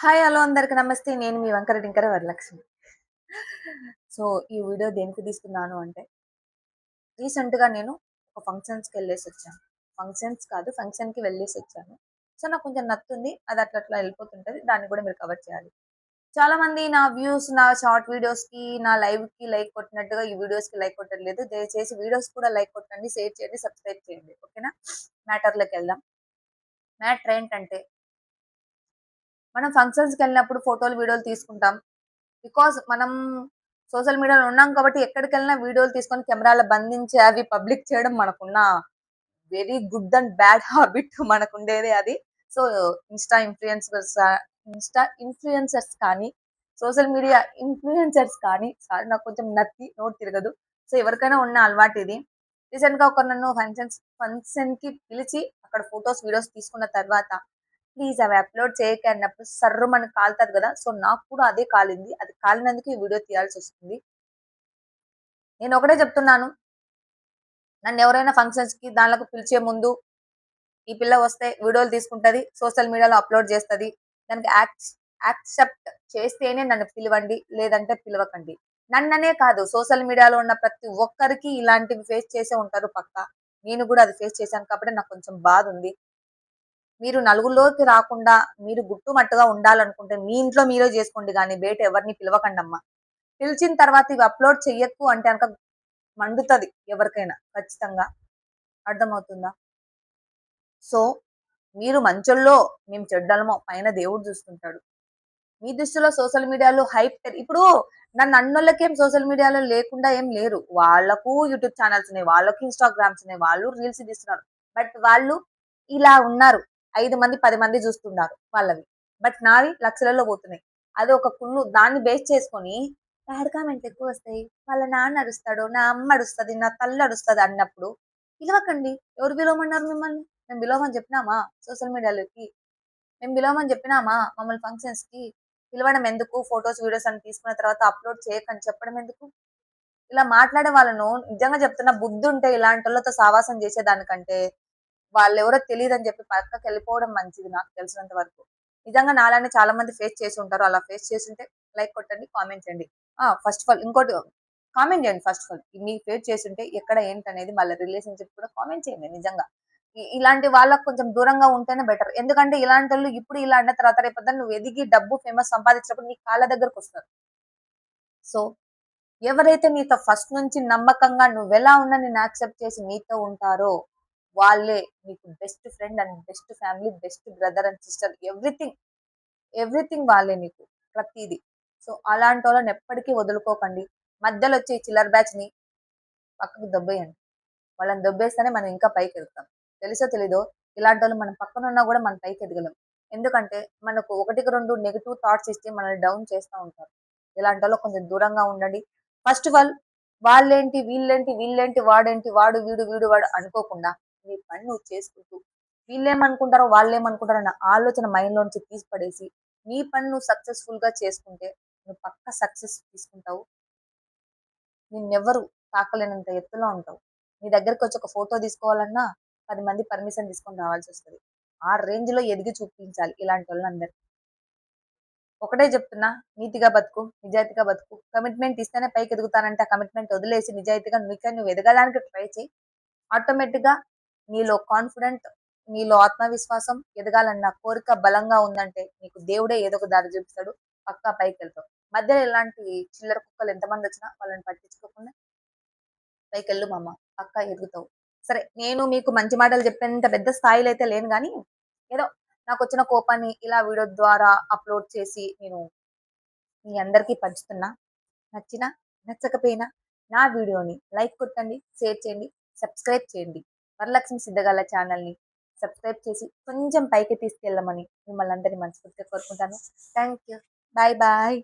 Hi hello అందరికి నమస్తే. నేను మీ వంకర టింకర వరలక్ష్మి. సో ఈ వీడియో దేనికి తీసుకున్నాను అంటే రీసెంట్గా నేను ఒక ఫంక్షన్స్కి వెళ్ళేసి వచ్చాను. ఫంక్షన్స్ కాదు ఫంక్షన్కి వెళ్ళేసి వచ్చాను. సో నాకు కొంచెం నత్తుంది అది అట్లా అట్లా వెళ్ళిపోతుంటుంది దాన్ని కూడా మీరు కవర్ చేయాలి. చాలా మంది నా వ్యూస్ నా షార్ట్ వీడియోస్కి నా లైవ్కి లైక్ కొట్టినట్టుగా ఈ వీడియోస్కి లైక్ కొట్టలేదు దయచేసి వీడియోస్ కూడా లైక్ కొట్టండి షేర్ చేయండి సబ్స్క్రైబ్ చేయండి. ఓకేనా? మ్యాటర్లోకి వెళ్దాం. మ్యాటర్ ఏంటంటే మనం ఫంక్షన్స్కి వెళ్ళినప్పుడు ఫోటోలు వీడియోలు తీసుకుంటాం. బికాస్ మనం సోషల్ మీడియాలో ఉన్నాం కాబట్టి ఎక్కడికి వెళ్ళినా వీడియోలు తీసుకొని కెమెరాలు బంధించి అవి పబ్లిక్ చేయడం మనకున్న very good and bad habit మనకు ఉండేది అది. So insta influencers insta influencers కానీ సోషల్ మీడియా ఇన్ఫ్లుయెన్సర్స్ కానీ సారీ నాకు కొంచెం నత్తి నోట్ తిరగదు. సో ఎవరికైనా ఉన్న అలవాటు ఇది. రీసెంట్గా ఒక నన్ను ఫంక్షన్స్ ఫంక్షన్కి పిలిచి అక్కడ ఫొటోస్ వీడియోస్ తీసుకున్న తర్వాత ప్లీజ్ అవి అప్లోడ్ చేయక అన్నప్పుడు సర్రు మనకు కాలుతుంది కదా. సో నాకు కూడా అదే కాలింది. అది కాలినందుకు ఈ వీడియో తీయాల్సి వస్తుంది. నేను ఒకటే చెప్తున్నాను. నన్ను ఎవరైనా ఫంక్షన్స్కి దానిలోకి పిలిచే ముందు ఈ పిల్ల వస్తే వీడియోలు తీసుకుంటుంది సోషల్ మీడియాలో అప్లోడ్ చేస్తుంది. దానికి యాక్సెప్ట్ చేస్తేనే నన్ను పిలవండి లేదంటే పిలవకండి. నన్ననే కాదు సోషల్ మీడియాలో ఉన్న ప్రతి ఒక్కరికి ఇలాంటివి ఫేస్ చేసే ఉంటారు పక్క. నేను కూడా అది ఫేస్ చేశాను కాబట్టి నాకు కొంచెం బాధ ఉంది. మీరు నలుగురిలోకి రాకుండా మీరు గుట్టుమట్టుగా ఉండాలనుకుంటే మీ ఇంట్లో మీరే చేసుకోండి కానీ బయట ఎవరిని పిలవకండమ్మా. పిలిచిన తర్వాత ఇవి అప్లోడ్ చెయ్యకు అంటే కనుక మండుతుంది ఎవరికైనా ఖచ్చితంగా. అర్థమవుతుందా? సో మీరు మంచుల్లో మేము చెడ్డలమో పైన దేవుడు చూస్తుంటాడు మీ దృష్టిలో సోషల్ మీడియాలో హైప్ ఇప్పుడు నన్ను అన్నోళ్ళకేం సోషల్ మీడియాలో లేకుండా ఏం లేరు. వాళ్ళకు యూట్యూబ్ ఛానల్స్ ఉన్నాయి వాళ్ళకు ఇన్స్టాగ్రామ్స్ ఉన్నాయి వాళ్ళు రీల్స్ తీస్తున్నారు. బట్ వాళ్ళు ఇలా ఉన్నారు. ఐదు మంది పది మంది చూస్తున్నారు వాళ్ళవి బట్ నావి లక్షలలో పోతున్నాయి. అది ఒక కుళ్ళు దాన్ని బేస్ చేసుకొని బ్యాడ్ కామెంట్ ఎక్కువ వస్తాయి. వాళ్ళ నాన్న అడుస్తాడు నా అమ్మ అడుస్తుంది నా తల్లి అడుస్తుంది అన్నప్పుడు పిలవకండి. ఎవరు పిలవమన్నారు మిమ్మల్ని? మేము పిలవమని చెప్పినామా సోషల్ మీడియాలోకి? మేము పిలవమని చెప్పినామా మమ్మల్ని ఫంక్షన్స్కి పిలవడం ఎందుకు? ఫొటోస్ వీడియోస్ అని తీసుకున్న తర్వాత అప్లోడ్ చేయకని చెప్పడం ఎందుకు? ఇలా మాట్లాడే వాళ్ళను నిజంగా చెప్తున్న బుద్ధి ఉంటే ఇలాంటి వాళ్ళతో సావాసం చేసేదానికంటే వాళ్ళు ఎవరో తెలియదు అని చెప్పి పక్కకి వెళ్ళిపోవడం మంచిది నాకు తెలిసినంత వరకు. నిజంగా నాలానే చాలా మంది ఫేస్ చేసి ఉంటారు. అలా ఫేస్ చేసి ఉంటే లైక్ కొట్టండి కామెంట్ చేయండి. ఫస్ట్ ఆఫ్ ఆల్ ఇంకోటి కామెంట్ చేయండి ఫస్ట్ ఆఫ్ ఆల్ మీరు ఫేస్ చేసి ఉంటే ఎక్కడ ఏంటనేది మళ్ళీ రిలేషన్షిప్ కూడా కామెంట్ చేయండి నిజంగా. ఇలాంటి వాళ్ళకు కొంచెం దూరంగా ఉంటేనే బెటర్ ఎందుకంటే ఇలాంటి వాళ్ళు ఇప్పుడు ఇలా అన్న తర్వాత రేపు నువ్వు ఎదిగి డబ్బు ఫేమస్ సంపాదించినప్పుడు నీ కాళ్ళ దగ్గరకు వస్తారు. సో ఎవరైతే నీతో ఫస్ట్ నుంచి నమ్మకంగా నువ్వు ఎలా ఉన్నా నేను యాక్సెప్ట్ చేసి నీతో ఉంటారో వాళ్ళే మీకు best friend and best family best brother and sister everything everything వాళ్ళే నీకు ప్రతిదీ. సో అలాంటి వాళ్ళని ఎప్పటికీ వదులుకోకండి. మధ్యలో వచ్చి చిల్లర్ బ్యాచ్ని పక్కకు దొబ్బేయండి. వాళ్ళని దొబ్బేస్తేనే మనం ఇంకా పైకి ఎదుగుతాం. తెలుసో తెలీదో ఇలాంటి వాళ్ళు మనం పక్కన ఉన్నా కూడా మనం పైకి ఎదగలం. ఎందుకంటే మనకు ఒకటికి రెండు నెగిటివ్ థాట్స్ ఇస్తే మనల్ని డౌన్ చేస్తూ ఉంటారు. ఇలాంటి వాళ్ళు కొంచెం దూరంగా ఉండండి. ఫస్ట్ ఆఫ్ ఆల్ వాళ్ళేంటి వీళ్ళేంటి వీళ్ళేంటి వాడేంటి వాడు వీడు వీడు వాడు అనుకోకుండా నీ పని నువ్వు చేసుకుంటూ వీళ్ళేమనుకుంటారో వాళ్ళేమనుకుంటారో అన్న ఆలోచన మైండ్ నుంచి తీసిపడేసి నీ పని నువ్వు సక్సెస్ఫుల్గా చేసుకుంటే నువ్వు పక్క సక్సెస్ తీసుకుంటావు. నిన్నెవ్వరు తాకలేనంత ఎత్తులో ఉంటావు. నీ దగ్గరికి వచ్చి ఒక ఫోటో తీసుకోవాలన్నా పది మంది పర్మిషన్ తీసుకొని రావాల్సి వస్తుంది. ఆ రేంజ్లో ఎదిగి చూపించాలి ఇలాంటి వాళ్ళందరూ ఒకటే చెప్తున్నా నీతిగా బతుకు నిజాయితీగా బతుకు. కమిట్మెంట్ ఇస్తేనే పైకి ఎదుగుతానంటే ఆ కమిట్మెంట్ వదిలేసి నిజాయితీగా నీకు నువ్వు ఎదగడానికి ట్రై చేయి. ఆటోమేటిక్గా నీలో కాన్ఫిడెంట్ నీలో ఆత్మవిశ్వాసం ఎదగాలన్న కోరిక బలంగా ఉందంటే నీకు దేవుడే ఏదో ఒక దారి చూపిస్తాడు. పక్కా పైకి వెళ్తావు. మధ్యలో ఇలాంటి చిల్లర కుక్కలు ఎంతమంది వచ్చినా వాళ్ళని పట్టించుకోకుండా పైకి వెళ్ళు మామ పక్కా ఎదుగుతావు. సరే నేను మీకు మంచి మాటలు చెప్పేంత పెద్ద స్థాయిలో అయితే లేను కానీ ఏదో నాకు వచ్చిన కోపాన్ని ఇలా వీడియో ద్వారా అప్లోడ్ చేసి నేను మీ అందరికీ పంచుతున్నా. నచ్చిన నచ్చకపోయినా నా వీడియోని లైక్ కొట్టండి షేర్ చేయండి సబ్స్క్రైబ్ చేయండి. వరలక్ష్మి సిద్ధగాల ఛానల్ని సబ్స్క్రైబ్ చేసి కొంచెం పైకి తీసుకెళ్ళమని మిమ్మల్ని అందరినీ మనస్ఫూర్తిగా కోరుకుంటాను. Thank you bye bye.